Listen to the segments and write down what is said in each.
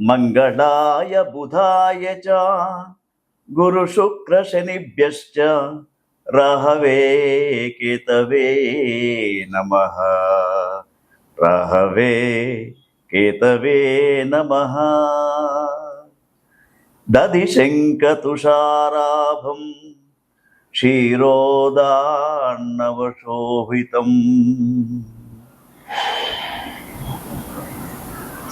మంగళాయ బుధాయ చ గురు శుక్ర శనిభ్యశ్చ రహవే కేతవే నమ. రహవే కేతవే నమ. దధి శంఖతుషారాభం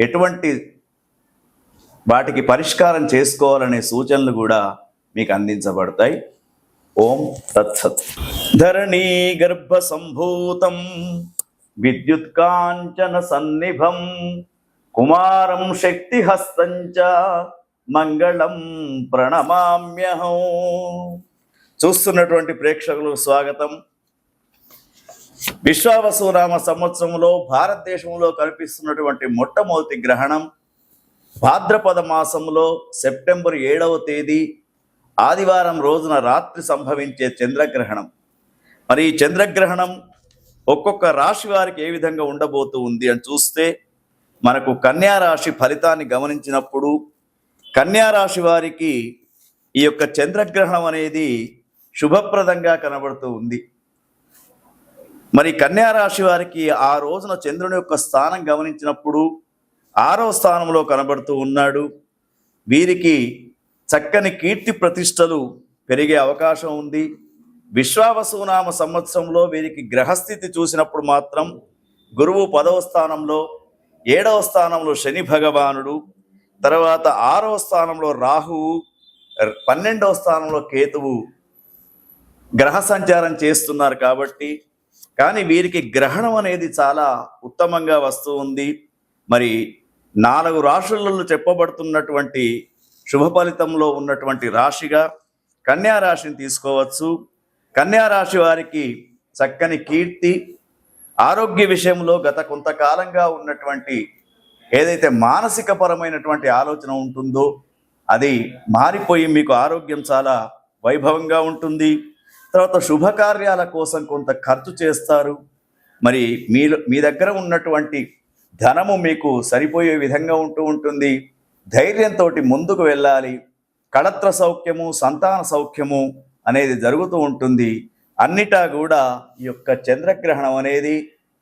ఎటువంటి వాటికి పరిష్కారం చేసుకోవాలనే సూచనలు కూడా మీకు అందించబడతాయి. ఓం తత్సత్. ధరణీ గర్భ సంభూతం విద్యుత్ కాంచన సన్నిభం కుమారం శక్తిహస్తంచ మంగళం ప్రణమామ్యహం. చూస్తున్నటువంటి ప్రేక్షకులకు స్వాగతం. విశ్వావసురామ సంవత్సరంలో భారతదేశంలో కనిపిస్తున్నటువంటి మొట్టమొదటి గ్రహణం భాద్రపద మాసంలో సెప్టెంబర్ ఏడవ తేదీ ఆదివారం రోజున రాత్రి సంభవించే చంద్రగ్రహణం. మరి ఈ చంద్రగ్రహణం ఒక్కొక్క రాశి వారికి ఏ విధంగా ఉండబోతూ ఉంది అని చూస్తే మనకు కన్యా రాశి ఫలితాన్ని గమనించినప్పుడు కన్యా రాశి వారికి ఈ యొక్క చంద్రగ్రహణం అనేది శుభప్రదంగా కనబడుతూ ఉంది. మరి కన్యా రాశి వారికి ఆ రోజున చంద్రుని యొక్క స్థానం గమనించినప్పుడు ఆరో స్థానంలో కనబడుతూ ఉన్నాడు. వీరికి చక్కని కీర్తి ప్రతిష్టలు పెరిగే అవకాశం ఉంది. విశ్వావసునామ సంవత్సరంలో వీరికి గ్రహస్థితి చూసినప్పుడు మాత్రం గురువు పదవ స్థానంలో ఏడవ స్థానంలో శని భగవానుడు తర్వాత ఆరవ స్థానంలో రాహువు పన్నెండవ స్థానంలో కేతువు గ్రహ సంచారం చేస్తున్నారు కాబట్టి కానీ వీరికి గ్రహణం అనేది చాలా ఉత్తమంగా వస్తూ ఉంది. మరి నాలుగు రాశులలో చెప్పబడుతున్నటువంటి శుభ ఫలితంలో ఉన్నటువంటి రాశిగా కన్యా రాశిని తీసుకోవచ్చు. కన్యా రాశి వారికి చక్కని కీర్తి ఆరోగ్య విషయంలో గత కొంతకాలంగా ఉన్నటువంటి ఏదైతే మానసిక పరమైనటువంటి ఆలోచన ఉంటుందో అది మారిపోయి మీకు ఆరోగ్యం చాలా వైభవంగా ఉంటుంది. తర్వాత శుభకార్యాల కోసం కొంత ఖర్చు చేస్తారు. మరి మీ మీ దగ్గర ఉన్నటువంటి ధనము మీకు సరిపోయే విధంగా ఉంటూ ఉంటుంది. ధైర్యంతో ముందుకు వెళ్ళాలి. కళత్ర సౌఖ్యము సంతాన సౌఖ్యము అనేది జరుగుతూ ఉంటుంది. అన్నిటా కూడా ఈ యొక్క చంద్రగ్రహణం అనేది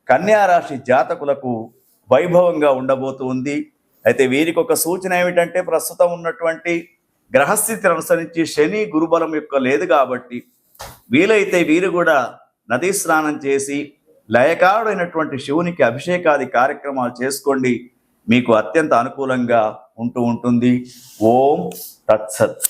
కన్యారాశి జాతకులకు వైభవంగా ఉండబోతుంది అయితే వీరికి ఒక సూచన ఏమిటంటే ప్రస్తుతం ఉన్నటువంటి గ్రహస్థితిని అనుసరించి శని గురుబలం యొక్క లేదు కాబట్టి వీలైతే వీరు కూడా నదీ స్నానం చేసి లయకారుడైనటువంటి శివునికి అభిషేకాది కార్యక్రమాలు చేసుకోండి. మీకు అత్యంత అనుకూలంగా ఉంటూ ఉంటుంది. ఓం తత్సత్.